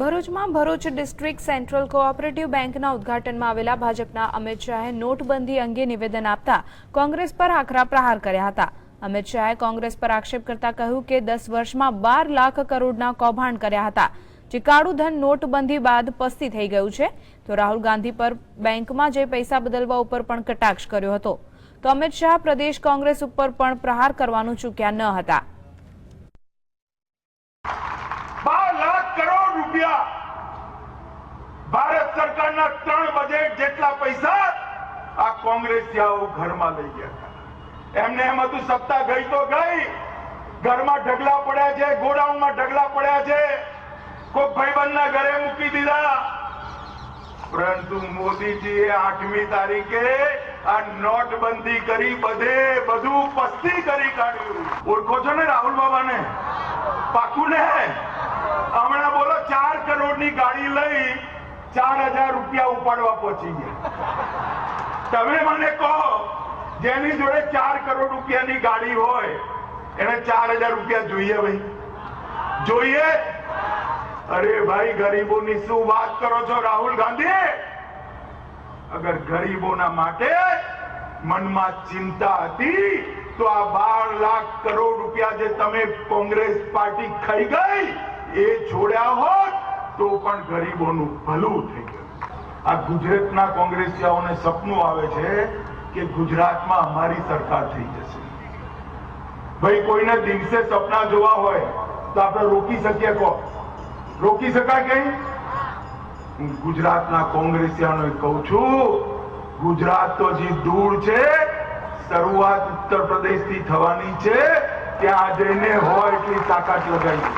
ભરૂચમાં Bharuch district central cooperative બેંકના ઉદઘાટનમાં આવેલા ભાજપના અમિત શાહે નોટબંધી અંગે નિવેદન આપતા કોંગ્રેસ પર આકરા પ્રહાર કર્યા હતા. અમિત શાહે કોંગ્રેસ પર આક્ષેપ કરતા કહ્યું કે દસ વર્ષમાં બાર લાખ કરોડના કૌભાંડ કર્યા હતા. જે કાળું ધન નોટબંધી બાદ પસ્તી થઈ ગયું છે. તો રાહુલ ગાંધી પર બેંકમાં જે પૈસા બદલવા ઉપર પણ કટાક્ષ કર્યો હતો. તો અમિત શાહ પ્રદેશ કોંગ્રેસ ઉપર પણ પ્રહાર કરવાનું ચૂક્યા ન હતા બાર લાખ કરોડ રૂપિયા. ભારત સરકારના ત્રણ બજેટ જેટલા પૈસા આ કોંગ્રેસિયાઓ ઘરમાં લઈ ગયા એમને એમ હતું, સત્તા ગઈ તો ગઈ, ઘરમાં ઢગલા પડ્યા છે, ગોડાઉનમાં ઢગલા પડ્યા છે. કોઈ ભાઈબંધના ઘરે મૂકી દીધા. પરંતુ મોદીજીએ આઠમી તારીખે આ નોટબંધી કરી બધે બધું પસ્તી કરી કાઢ્યું. ઓળખો છો ને રાહુલ બાબાને? પાકું ને હમણાં બોલો ચાર કરોડ ની ગાડી લઈ ચાર હજાર રૂપિયા ઉપાડવા પહોંચી ગયા. તમે મને કહો, જેની જોડે ચાર કરોડ રૂપિયાની ગાડી હોય, એને ચાર હજાર રૂપિયા જોઈએ ભાઈ. જોઈએ? અરે ભાઈ, ગરીબોની શું વાત કરો છો, રાહુલ ગાંધી? અગર ગરીબોના માટે મનમાં ચિંતા હતી, તો આ બાર લાખ કરોડ રૂપિયા જે તમે કોંગ્રેસ પાર્ટી ખાઈ ગઈ, એ છોડ્યા હોત. તો પણ ગરીબોનું ભલું થઈ ગયું. આ ગુજરાતના કોંગ્રેસિયાઓને સપનું આવે છે કે ગુજરાતમાં અમારી સરકાર થઈ જશે. ભાઈ, કોઈને દિવસે સપના જોવા હોય તો આપણે રોકી શકીએ કો રોકી શકાય કઈ હું ગુજરાતના કોંગ્રેસિયાનો કહું છું, ગુજરાત તો હજી દૂર છે, શરૂઆત ઉત્તર પ્રદેશથી થવાની છે, ત્યાં જઈને હોય એટલી તાકાત લગાવી